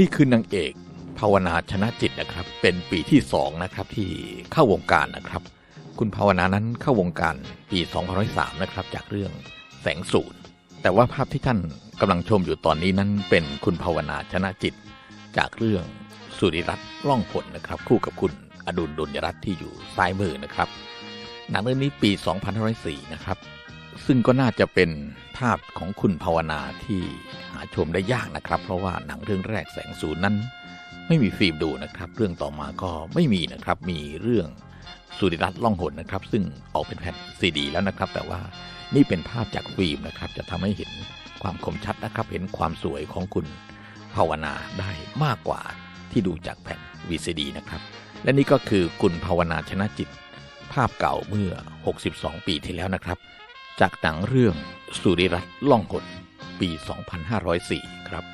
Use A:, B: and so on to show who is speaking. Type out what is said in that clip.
A: นี่คือนางเอกภาวนาชนะจิตนะครับ เป็นปีที่สองนะครับที่เข้าวงการนะครับ คุณภาวนานั้นเข้าวงการปี2003นะครับจากเรื่องแสงสูนแต่ว่าภาพที่ท่านกำลังชมอยู่ตอนนี้นั้นเป็นคุณภาวนาชนะจิต จากเรื่องสุริรัตน์ร่องผลนะครับ คู่กับคุณอดุลดุลยรัตน์ที่อยู่ซ้ายมือนะครับหนังเรื่องนี้ปี 2504 นะครับ ซึ่งก็น่าจะเป็นภาพของคุณภาวนาที่หาชมได้ยากนะครับ เพราะว่าหนังเรื่องแรกแสงศูนย์นั้น ไม่มีฟิล์มดูนะครับ เรื่องต่อมาก็ไม่มีนะครับ มีเรื่องสุริรัตน์ล่องหนนะครับ ซึ่งออกเป็นแผ่นซีดี แล้วนะครับ แต่ว่านี่เป็นภาพจากฟิล์มนะครับ จะทำให้เห็นความคมชัดนะครับ เห็นความสวยของคุณภาวนาได้มากกว่าที่ดูจากแผ่น VCD นะครับ และนี่ก็คือคุณภาวนาชนะจิต ภาพเก่าเมื่อ 62 ปีที่แล้วนะครับ จากหนังเรื่องสุริรัตน์ล่องหนปี 2504 ครับ